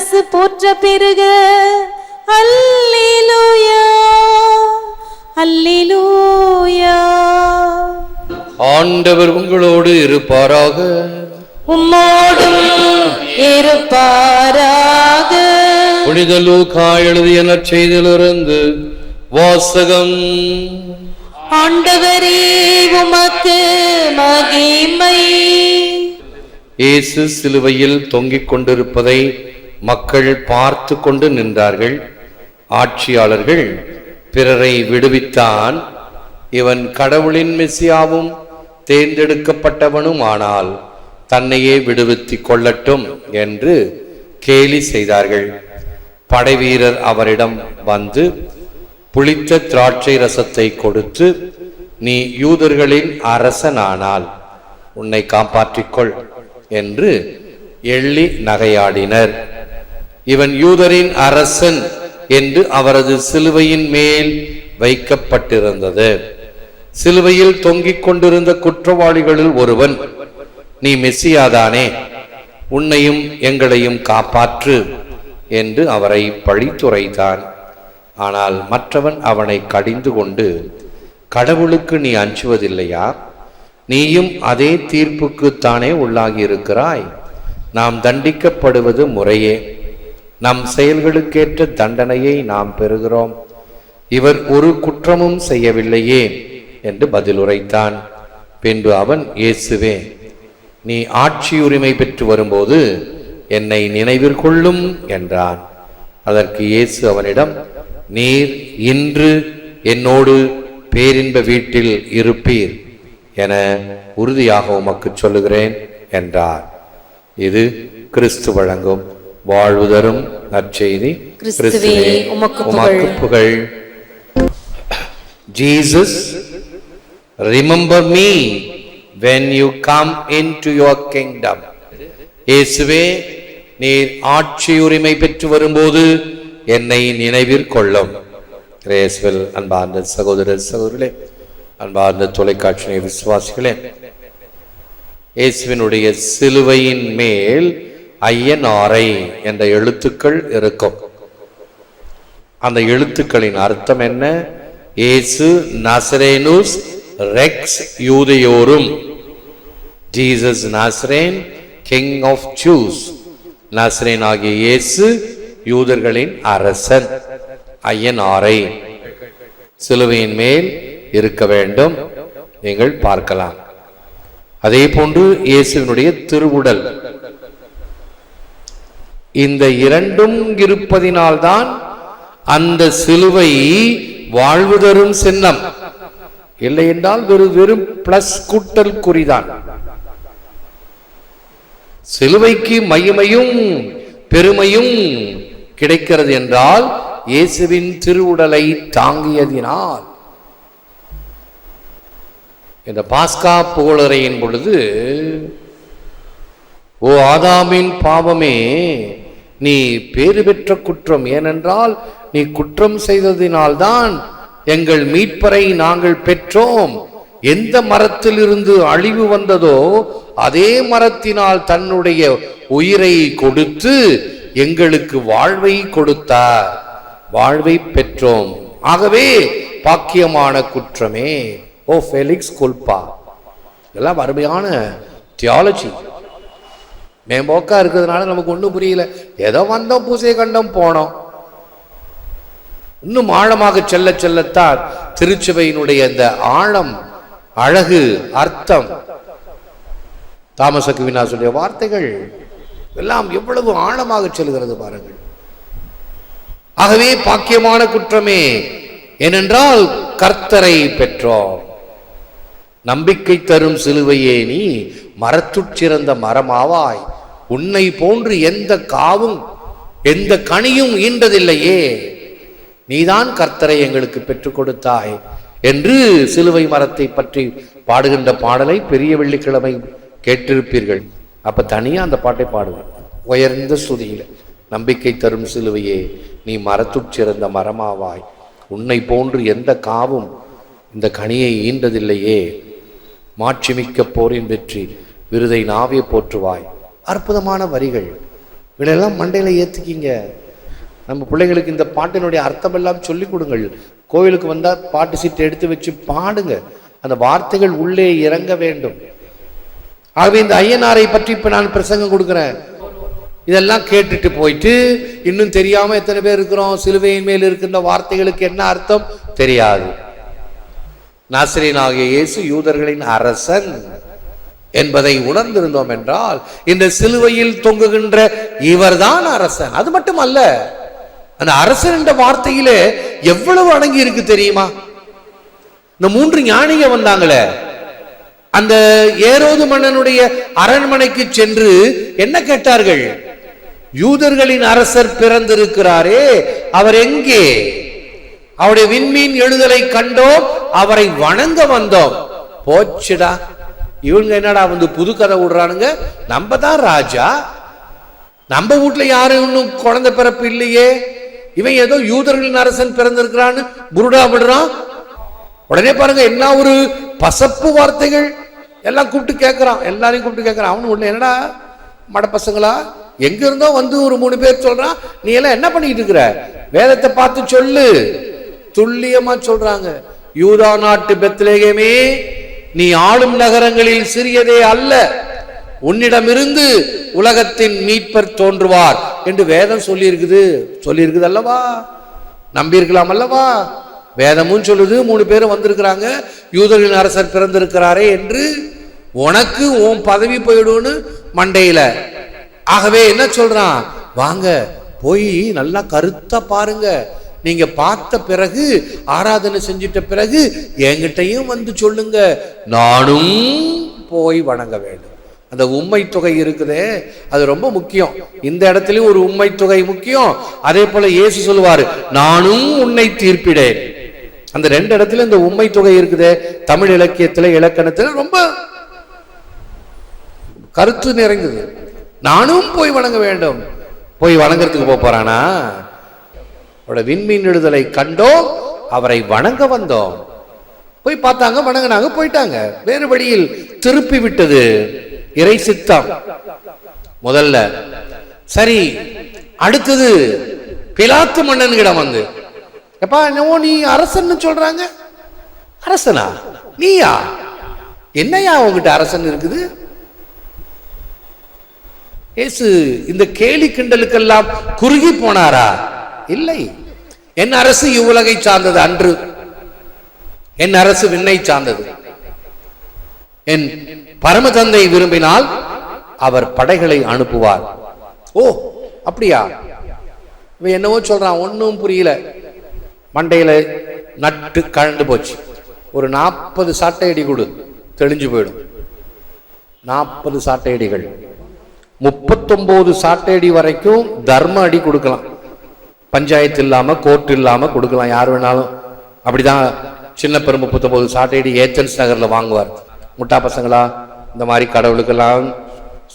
அரசு போற்ற பெருக. அல்லேலூயா. அல்லேலூயா. ஆண்டவர் உங்களோடு இருப்பாராக. உம்மோடும் இருப்பாராக. புனித லூக்கா எழுதிய நற்செய்தியிலிருந்து வாசகம். ஆண்டவரே உமக்கு மகிமை. இயேசு சிலுவையில் தொங்கிக் கொண்டிருப்பதை மக்கள் பார்த்து கொண்டு நின்றார்கள். ஆட்சியாளர்கள் பிறரை விடுவித்தான். இவன் கடவுளின் மெசியாவும் தேர்ந்தெடுக்கப்பட்டவனும் ஆனால் தன்னையே விடுவித்து கொள்ளட்டும் என்று கேலி செய்தார்கள். படைவீரர் அவரிடம் வந்து புளித்த திராட்சை ரசத்தை கொடுத்து நீ யூதர்களின் அரசனானால் உன்னை காப்பாற்றிக்கொள் என்று எள்ளி நகையாடினர். இவன் யூதரின் அரசன் என்று அவரது சிலுவையின் மேல் வைக்கப்பட்டிருந்தது. சிலுவையில் தொங்கிக் கொண்டிருந்த குற்றவாளிகளில் ஒருவன் நீ மெஸ்ஸியாதானே உன்னையும் எங்களையும் காப்பாற்று என்று அவரை பழித்துரைத்தான். ஆனால் மற்றவன் அவனை கடிந்து கொண்டு கடவுளுக்கு நீ அஞ்சுவதில்லையா? நீயும் அதே தீர்ப்புக்குத்தானே உள்ளாகி இருக்கிறாய் நாம் தண்டிக்கப்படுவது முறையே. நம் செயல்களுக்கேற்ற தண்டனையை நாம் பெறுகிறோம். இவர் ஒரு குற்றமும் செய்யவில்லையே என்று பதில் உரைத்தான் பின்பு அவன் இயேசுவே நீ ஆட்சி உரிமை பெற்று வரும்போது என்னை நினைவிற்கொள்ளும் என்றான். அதற்கு இயேசு அவனிடம் நீர் இன்று என்னோடு பேரின்ப வீட்டில் இருப்பீர் என உறுதியாக உமக்கு சொல்லுகிறேன் என்றார். இது கிறிஸ்து வழங்கும் வாழ்வு தரும் நற்செய்தி. கிறிஸ்துவே, உமக்கு புகழ். Jesus remember me when you come into your kingdom. இயேசுவே நீர் ஆட்சி உரிமை பெற்று வரும்போது என்னை நினைவிற் கொள்ளும். கிரேஸ்வெல் அன்பார்ந்த சகோதர சகோதரர்களே அன்பார்ந்த தொலைக்காட்சி விசுவாசிகளே இயேசுவினுடைய சிலுவையின் மேல் ஐயனாரை என்ற எழுத்துக்கள் இருக்கும். அந்த எழுத்துக்களின் அர்த்தம் என்ன? இயேசு நசரேனுஸ் ரெக்ஸ் யூதையோரும். Jesus Nazarene King of Jews Nazarene ஆகிய இயேசு யூதர்களின் அரசன். ஐயனாரை. சிலுவையின் மேல் இருக்க வேண்டும். நீங்கள் பார்க்கலாம். அதே போன்று இயேசுவினுடைய திருவுடல். இந்த இரண்டும் இருப்பதினால்தான் அந்த சிலுவை வாழ்வு தரும் சின்னம். இல்லை என்றால் வெறும் வெறும் பிளஸ் கூட்டல் குறிதான். சிலுவைக்கு மகிமையும் பெருமையும் கிடைக்கிறது என்றால் இயேசுவின் திருவுடலை தாங்கியதினால். இந்த பாஸ்கா புகழறையின் பொழுது ஓ ஆதாமின் பாவமே நீ பேறு பெற்ற குற்றம் ஏனென்றால் நீ குற்றம் செய்ததினால்தான் எங்கள் மீட்பரை நாங்கள் பெற்றோம். எந்த மரத்திலிருந்து அழிவு வந்ததோ அதே மரத்தினால் தன்னுடைய உயிரை கொடுத்து எங்களுக்கு வாழ்வை கொடுத்தார். வாழ்வை பெற்றோம். ஆகவே பாக்கியமான குற்றமே. ஓ ஃபெலிக்ஸ் குல்பா. இதெல்லாம் அருமையான தியாலஜி. மேம்போக்கா இருக்கிறதுனால நமக்கு ஒன்றும் புரியல. ஏதோ வந்தோம் பூசை கண்டம் போனோம். இன்னும் ஆழமாக செல்ல செல்லத்தான் திருச்சபையினுடைய இந்த ஆழம் அழகு அர்த்தம். தாமச சொல்லிய வார்த்தைகள் எல்லாம் எவ்வளவு ஆழமாக செல்கிறது பாருங்கள். ஆகவே பாக்கியமான குற்றமே ஏனென்றால் கர்த்தரை பெற்றோம். நம்பிக்கை தரும் சிலுவையே நீ மரத்துச் சிறந்த மரமாவாய். உன்னை போன்று எந்த காவும் எந்த கனியும் ஈன்றதில்லையே. நீதான் கர்த்தரை எங்களுக்கு பெற்றுக் கொடுத்தாய் என்று சிலுவை மரத்தை பற்றி பாடுகின்ற பாடலை பெரிய வெள்ளிக்கிழமை கேட்டிருப்பீர்கள். அப்ப தனியா அந்த பாட்டை பாடுவேன். உயர்ந்த ஸ்துதியில நம்பிக்கை தரும் சிலுவையே நீ மரத்துச் சிறந்த மரமாவாய். உன்னை போன்று எந்த காவும் இந்த கனியை ஈன்றதில்லையே. மாட்சிமிக்க போரின் வெற்றி விருதை நாவே போற்றுவாய். அற்புதமான வரிகள். இவையெல்லாம் மண்டையில் ஏற்றுக்கிங்க நம்ம பிள்ளைங்களுக்கு இந்த பாட்டினுடைய அர்த்தமெல்லாம் சொல்லிக் கொடுங்கள். கோவிலுக்கு வந்தால் பாட்டு சீட்டை எடுத்து வச்சு பாடுங்க. அந்த வார்த்தைகள் உள்ளே இறங்க வேண்டும். ஆகவே இந்த ஐயனாரை பற்றி இப்போ நான் பிரசங்கம் கொடுக்குறேன். இதெல்லாம் கேட்டுட்டு போயிட்டு இன்னும் தெரியாமல் எத்தனை பேர் இருக்கிறோம்? சிலுவையின் மேல் இருக்கின்ற வார்த்தைகளுக்கு என்ன அர்த்தம்? தெரியாது. நாசிரியனாகிய இயேசு யூதர்களின் அரசன். என்பதை உணர்ந்திருந்தோம் என்றால் இந்த சிலுவையில் தொங்குகின்ற இவர்தான் அரசன். அது மட்டுமல்ல அந்த அரசன் என்ற வார்த்தையிலே எவ்வளவு அடங்கி இருக்கு தெரியுமா? இந்த மூன்று ஞானிக வந்தாங்களே. அந்த ஏரோது மன்னனுடைய அரண்மனைக்கு சென்று என்ன கேட்டார்கள்? யூதர்களின் அரசர் பிறந்திருக்கிறாரே அவர் எங்கே? அவருடைய விண்மீன் எழுதலை கண்டோம் அவரை வணங்க வந்தோம். போச்சுடா. இவங்க என்னடா வந்து புது கதை விடுறானுங்க? நம்ம தான் ராஜா. நம்ம வீட்ல யாரும் இன்னும் குழந்தை பிறப்பு இல்லையே? இவன் ஏதோ யூதர்களின் அரசன் பிறந்திருக்கிறான்னு புருடா விடுறான். உடனே பாருங்க என்ன ஒரு பசப்பு வார்த்தைகள். எல்லாம் கூப்பிட்டு கேட்குறான் எல்லாரையும் கூப்பிட்டு கேட்குறான் அவனு ஒன்று என்னடா மட பசங்களா? எங்க இருந்தோ வந்து ஒரு மூணு பேர் சொல்றான். நீ எல்லாம் என்ன பண்ணிட்டு இருக்கிற? வேதத்தை பார்த்து சொல்லு. துல்லியமா சொல்றாங்க. யூதா நாட்டு பெத்லேகமே நீ ஆளும் நகரங்களில் சிறியதே அல்ல. உன்னிடமிருந்து உலகத்தின் மீட்பர் தோன்றுவார் என்று வேதம் சொல்லியிருக்குது. சொல்லியிருக்குது அல்லவா? நம்பியிருக்கலாம் அல்லவா? வேதமும் சொல்லுது மூணு பேரும் வந்திருக்கிறாங்க. யூதர்களின் அரசர் பிறந்திருக்கிறாரே என்று. உனக்கு உன் பதவி போயிடும்னு மண்டையில. ஆகவே என்ன சொல்றான்? வாங்க போய் நல்லா கருத்தா பாருங்க. நீங்க பார்த்த பிறகு ஆராதனை செஞ்சிட்ட பிறகு என்கிட்டயும் வந்து சொல்லுங்க. நானும் போய் வணங்க வேண்டும். அந்த உண்மை தொகை இருக்குதே அது ரொம்ப முக்கியம். இந்த இடத்துலயும் ஒரு உண்மை தொகை முக்கியம். அதே போல இயேசு சொல்லுவாரு நானும் உன்னை தீர்ப்பிடேன். அந்த ரெண்டு இடத்துல இந்த உண்மை தொகை இருக்குதே தமிழ் இலக்கியத்துல இலக்கணத்துல ரொம்ப கருத்து நிறைந்தது. நானும் போய் வணங்க வேண்டும். போய் வணங்குறதுக்கு போக போறானா? அவரோட விண்மீன் எழுதலை கண்டோம் அவரை வணங்க வந்தோம். போய் பார்த்தாங்க வணங்கினாங்க போயிட்டாங்க. வேறு வழியில் திருப்பி விட்டது இறை சித்தம். முதல்ல சரி அடுத்தது பிலாத்து மன்னன்கிடம் வந்து எப்பா என்னவோ நீ அரசன்னு சொல்றாங்க? அரசனா? நீயா? என்னையா உங்ககிட்ட அரசன் இருக்குது? ஏசு இந்த கேலி கிண்டலுக்கெல்லாம் குறுகி போனாரா? இல்லை. என் அரசு இவ்வுலகை சார்ந்தது அன்று. என் அரசு விண்ணை சார்ந்தது. என் பரமதந்தை விரும்பினால் அவர் படைகளை அனுப்புவார். ஓ அப்படியா? இவன் என்னவோ சொல்றான் ஒன்றும் புரியல. மண்டையில நட்டு கழண்டு போச்சு. ஒரு நாற்பது சாட்டை அடி கொடு தெளிஞ்சு போயிடும். நாற்பது சாட்டை அடிகள் முப்பத்தொன்பது சாட்டை அடி வரைக்கும் தர்ம அடி கொடுக்கலாம். பஞ்சாயத்து இல்லாமல் கோர்ட் இல்லாமல் கொடுக்கலாம் யார் வேணாலும். அப்படிதான் சின்ன பெரும்பு புத்தம்போது சாட்டைடி ஏத்தன்ஸ் நகரில் வாங்குவார். முட்டா பசங்களா இந்த மாதிரி கடவுளுக்கெல்லாம்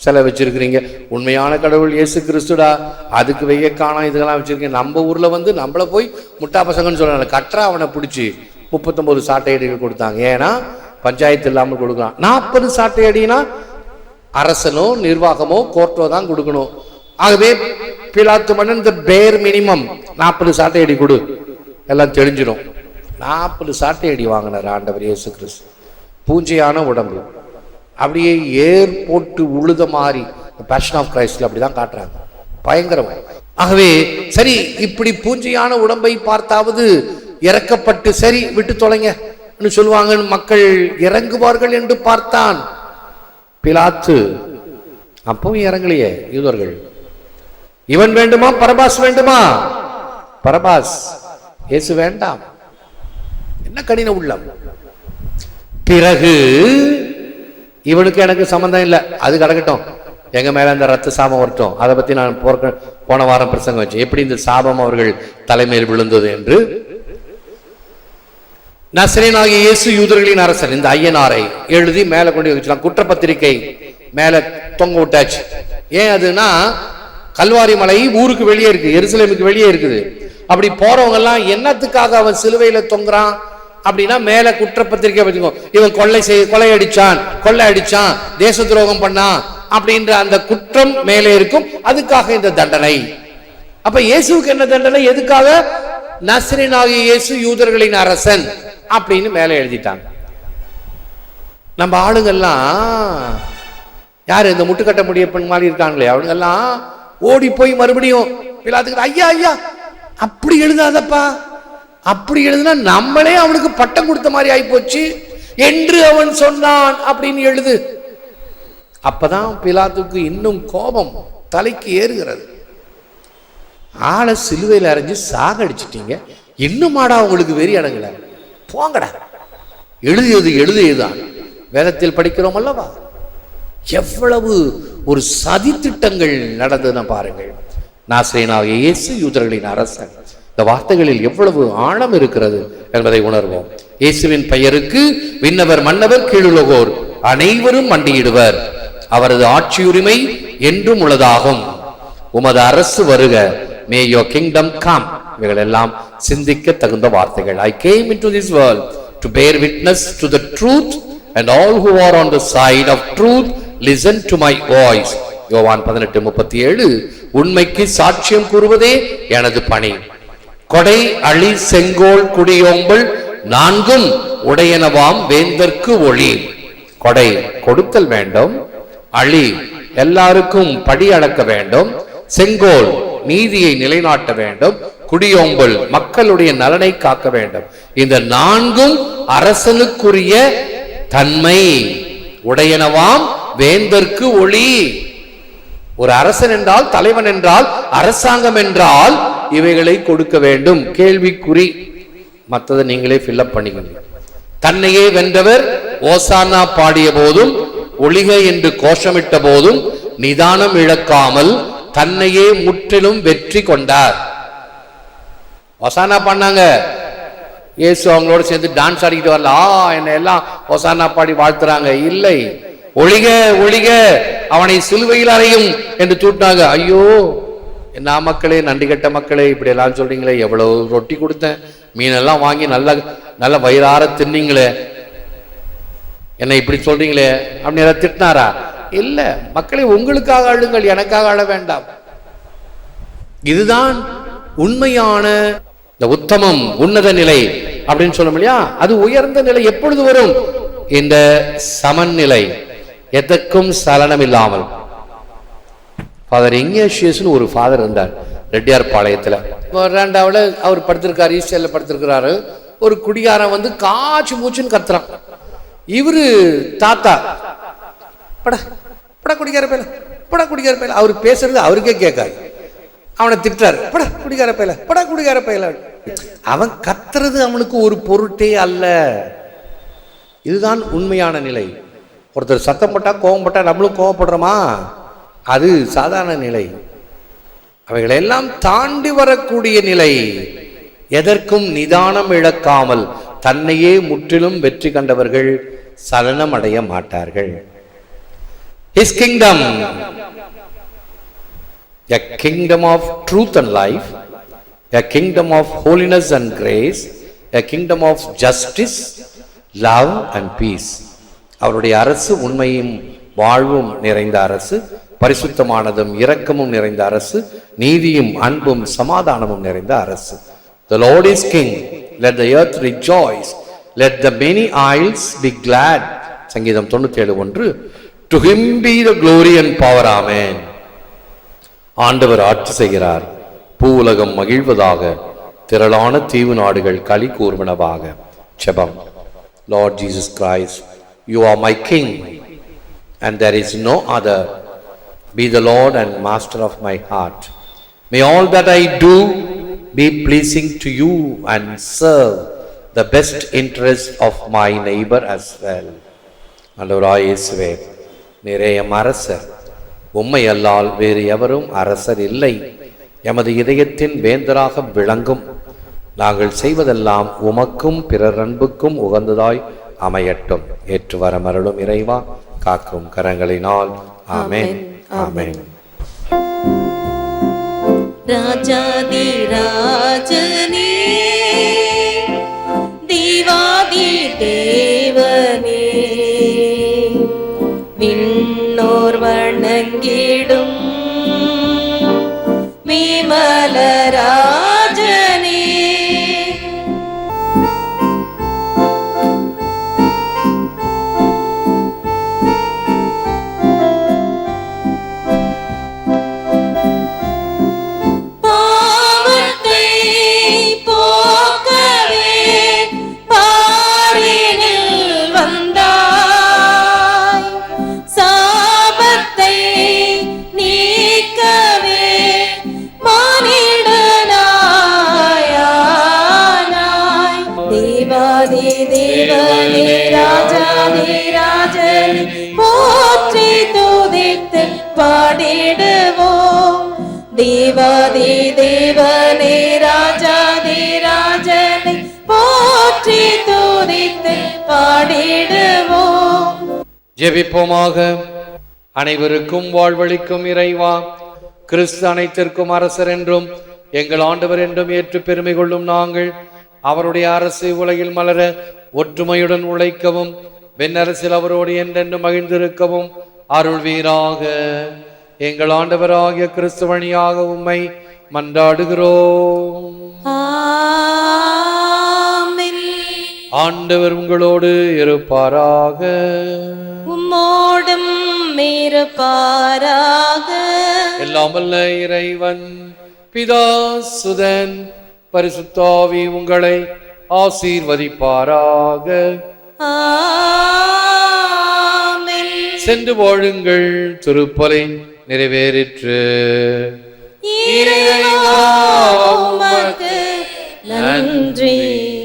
சிலை வச்சுருக்கிறீங்க உண்மையான கடவுள் இயேசு கிறிஸ்துடா. அதுக்கு வெய்ய காணாம் இதெல்லாம் வச்சிருக்கீங்க. நம்ம ஊரில் வந்து நம்மள போய் முட்டா பசங்கன்னு சொல்கிறாங்க கற்றா அவனை பிடிச்சி முப்பத்தொம்போது சாட்டையடிகள் கொடுத்தாங்க. ஏன்னா பஞ்சாயத்து இல்லாமல் கொடுக்கலாம். நாற்பது சாட்டையடினா அரசனோ நிர்வாகமோ கோர்ட்டோ தான் கொடுக்கணும். ஆகவே பிலாத்து மன்னன் இந்த பேர் மினிமம் நாற்பது சாட்டை அடி கொடு. எல்லாம் தெரிஞ்சிடும் நாற்பது சாட்டை அடி வாங்கினார் ஆண்டவர் இயேசு கிறிஸ்து. பூஞ்சையான உடம்பு. அப்படியே ஏர் போட்டு உழுத மாதிரி பேஷன் ஆஃப் கிரைஸ்ட்ல அப்படிதான் காட்டுறாங்க. பயங்கரம். ஆகவே சரி இப்படி பூஞ்சையான உடம்பை பார்த்தாவது இறக்கப்பட்டு சரி விட்டு தொலைங்க. சொல்லுவாங்க மக்கள் இறங்குவார்கள் என்று பார்த்தான். பிலாத்து அப்பவும் இறங்கலையே யூதர்கள். இவன் வேண்டுமா? பரபாஸ் வேண்டுமா? பரபாஸ் இயேசு வேண்டாம். என்ன கடின உள்ளம்? பிறகு இவனுக்கு எனக்கு சம்பந்தம் இல்லை. அது கிடக்கட்டும். எங்க மேல அந்த ரத்த சாபம் வரட்டும். அதை பத்தி நான் போர்க்க போன வாரம் பிரசங்கம் வச்சு எப்படி இந்த சாபம் அவர்கள் தலைமையில் விழுந்தது என்று? நசரேனாகிய இயேசு யூதர்களின் அரசர் இந்த ஐயனாரை எழுதி மேல கொண்டு வச்சுலாம் குற்றப்பத்திரிக்கை மேல தொங்க விட்டாச்சு. ஏன் அதுனா கல்வாரி மலை ஊருக்கு வெளியே இருக்கு எருசலேமுக்கு வெளியே இருக்குது. அப்படி போறவங்க எல்லாம் என்னத்துக்காக அவன் சிலுவையில தொங்குறான்? அப்படின்னா மேல குற்றப்பத்திரிக்கை வச்சுக்கோ. இவன் கொள்ளை செய் கொலை அடிச்சான் கொள்ளை அடிச்சான் தேச துரோகம் பண்ணான் அப்படின்ற அந்த குற்றம் மேலே இருக்கும். அதுக்காக இந்த தண்டனை. அப்ப இயேசுவுக்கு என்ன தண்டனை? எதுக்காக? நஸ்ரீனாகிய இயேசு யூதர்களின் அரசன் அப்படின்னு மேலே எழுதிட்டாங்க நம்ம ஆளுங்கள்லாம் யார் இந்த முட்டுக்கட்ட முடியப்பன் மாதிரி இருக்காங்களே? அவனுங்கெல்லாம் ஓடி போய் மறுபடியும் பிலாத்துக்கு ஐயா ஐயா அப்படி எழுதாதப்பா. அப்படி எழுதுனா நம்மளே அவனுக்கு பட்டம் கொடுத்த மாதிரி ஆயிப்போச்சு. என்று அவன் சொன்னான் அப்படின்னு எழுது. அப்பதான் பிலாத்துக்கு இன்னும் கோபம் தலைக்கு ஏறுகிறது. ஆளை சிலுவையில் அரைஞ்சு சாகடிச்சிட்டீங்க இன்னுமாடா உங்களுக்கு வெறி அடங்கல. போங்கடா. எழுதியது எழுதியதுதான். வேதத்தில் படிக்கிறோம் அல்லவா? எவ்வளவு ஒரு சதி திட்டங்கள் நடந்ததுன்னு பாருங்கள். நாசேனாகிய இயேசு யூதர்களின் அரசன். இந்த வார்த்தைகளில் எவ்வளவு ஆழம் இருக்கிறது என்பதை உணர்வோம். இயேசுவின் பெயருக்கு விண்ணவர் மன்னவர் கீழுலகோர் அனைவரும் மண்டியிடுவர். அவரது ஆட்சியுரிமை என்றும் உள்ளதாகும். உமது அரசு வருக. மே யோ கிங்டம் கம் இவைகள் எல்லாம் சிந்திக்க தகுந்த வார்த்தைகள். I came into this world to bear witness to the truth and all who are on the side of truth listen to my voice யோவான் பதினெட்டு முப்பத்தி ஏழு உண்மைக்கு சாட்சியம் கூறுவதே எனது பணி. கொடை அழி செங்கோல் குடியோம்பல் நான்கும் உடையனவாம் வேந்தற்கு ஒளி. கொடை கொடுத்தல் வேண்டும் அழி எல்லாருக்கும் படி அளக்க வேண்டும் செங்கோல் நீதியை நிலைநாட்ட வேண்டும் குடியோம்பல் மக்களுடைய நலனை காக்க வேண்டும். இந்த நான்கும் அரசனுக்குரிய தன்மை. உடையனவாம் வேந்தற்கு ஒளி. ஒரு அரசன் என்றால் தலைவன் என்றால் அரசாங்கம் என்றால் இவைகளை கொடுக்க வேண்டும். கேள்விக்குறி. மற்றதை நீங்களே ஃபில்அப் பண்ணிக்கணும் தன்னையே வென்றவர் ஓசானா பாடிய போதும் ஒளிக என்று கோஷமிட்ட போதும் நிதானம் இழக்காமல் தன்னையே முற்றிலும் வெற்றி கொண்டார். ஒசானா பண்ணாங்க இயேசு அவங்களோட சேர்ந்து டான்ஸ் ஆடிக்கிட்டு வரல. ஆ என்ன எல்லாம் ஒசானா பாடி வாழ்த்துறாங்க. இல்லை. ஒழிக ஒழிக அவனை சிலுவையில் அறையும் என்று தூட்டினாங்க ஐயோ என்ன மக்களே நன்றி கட்ட மக்களே இப்படி எல்லாம் சொல்றீங்களே எவ்வளவு ரொட்டி கொடுத்தேன். மீனெல்லாம் வாங்கி நல்ல நல்ல வயிறார தின்னீங்களே. என்ன இப்படி சொல்றீங்களே அப்படின்னு யாராவது திட்டினாரா? இல்ல மக்களே உங்களுக்காக அழுங்கள் எனக்காக அழ வேண்டாம். இதுதான் உண்மையான இந்த உத்தமம் உன்னத நிலை அப்படின்னு சொல்ல இல்லையா? அது உயர்ந்த நிலை எப்பொழுது வரும்? இந்த சமநிலை. எதற்கும் சலனம் இல்லாமல் ஃபாதர் இங்கேஷியஸ்னு ஒரு ஃபாதர் இருந்தார் ரெட்டியார் பாளையத்துல. ரெண்டாவில் அவர் படுத்திருக்கார் ஈஸ்டரில் படுத்திருக்கிறாரு. ஒரு குடிகாரன் வந்து காய்ச்சி மூச்சுன்னு கத்துறான். இவரு தாத்தா. பட பட குடிக்கார பேல பட குடிக்கார பேல அவர் பேசுறது அவருக்கே கேட்காது. அவனை திட்டுறாரு பட குடிக்கார பையல பட குடிக்கார பையல. அவன் கத்துறது அவனுக்கு ஒரு பொருட்டே அல்ல. இதுதான் உண்மையான நிலை. ஒருத்தர் சத்தம் போட்டால் கோவம் நம்மளும் கோவப்படுறோமா? அது சாதாரண நிலை. அவைகளெல்லாம் தாண்டி வரக்கூடிய நிலை. எதற்கும் நிதானம் இழக்காமல் தன்னையே முற்றிலும் வெற்றி கண்டவர்கள் சலனம் அடைய மாட்டார்கள். His kingdom a kingdom of truth and life a kingdom of holiness and grace a kingdom of justice love and peace அவருடைய அரசு உண்மையும் வாழ்வும் நிறைந்த அரசு பரிசுத்தமானதும் இரக்கமும் நிறைந்த அரசு நீதியும் அன்பும் சமாதானமும் நிறைந்த அரசு. The Lord is king. Let the earth rejoice. Let the many isles be glad. சங்கீதம் தொண்ணூத்தி ஏழு ஒன்று. To him be the glory and power ஆமேன். ஆண்டவர் ஆட்சி செய்கிறார். பூ உலகம் மகிழ்வதாக. திரளான தீவு நாடுகள் களி கூர்வனவாக செபம் Lord Jesus Christ you are my king and there is no other. Be the Lord and Master of my heart. May all that I do be pleasing to you and serve the best interest of my neighbor as well. ஆண்டவராய் இயேசுவே நீரே M அரசர் உம்மை அல்லால் வேறு எவரும் அரசர் இல்லை எமது இதயத்தின் வேந்தராக விளங்கும் நாங்கள் செய்வதெல்லாம் உமக்கும் பிறர் அன்புக்கும் உகந்ததாய் அமையட்டும். ஏற்று வர மருளும் இறைவா காக்கும் கரங்களினால். ஆமென். ஆமென் ராஜாதி ராஜனே ஜெபிப்போமாக. அனைவருக்கும் வாழ்வழிக்கும் இறைவா. கிறிஸ்து அனைத்திற்கும் அரசர் என்றும் எங்கள் ஆண்டவர் என்றும் ஏற்று பெருமை கொள்ளும் நாங்கள். அவருடைய அரசு உலகில் மலர ஒற்றுமையுடன் உழைக்கவும் வெண்ணரசில் அவரோடு என்றென்றும் மகிழ்ந்திருக்கவும் அருள்வீராக. எங்கள் ஆண்டவராகிய கிறிஸ்து வழியாக உம்மை மன்றாடுகிறோம். ஆண்டவர் உங்களோடு இருப்பாராக. உம்மோடும் இருப்பாராக. எல்லாம் வல்ல இறைவன் பிதா சுதன் பரிசுத்தாவி உங்களை ஆசீர்வதிப்பாராக. சென்று வாழுங்கள் திருப்பலை நிறைவேறிற்று. நன்றி.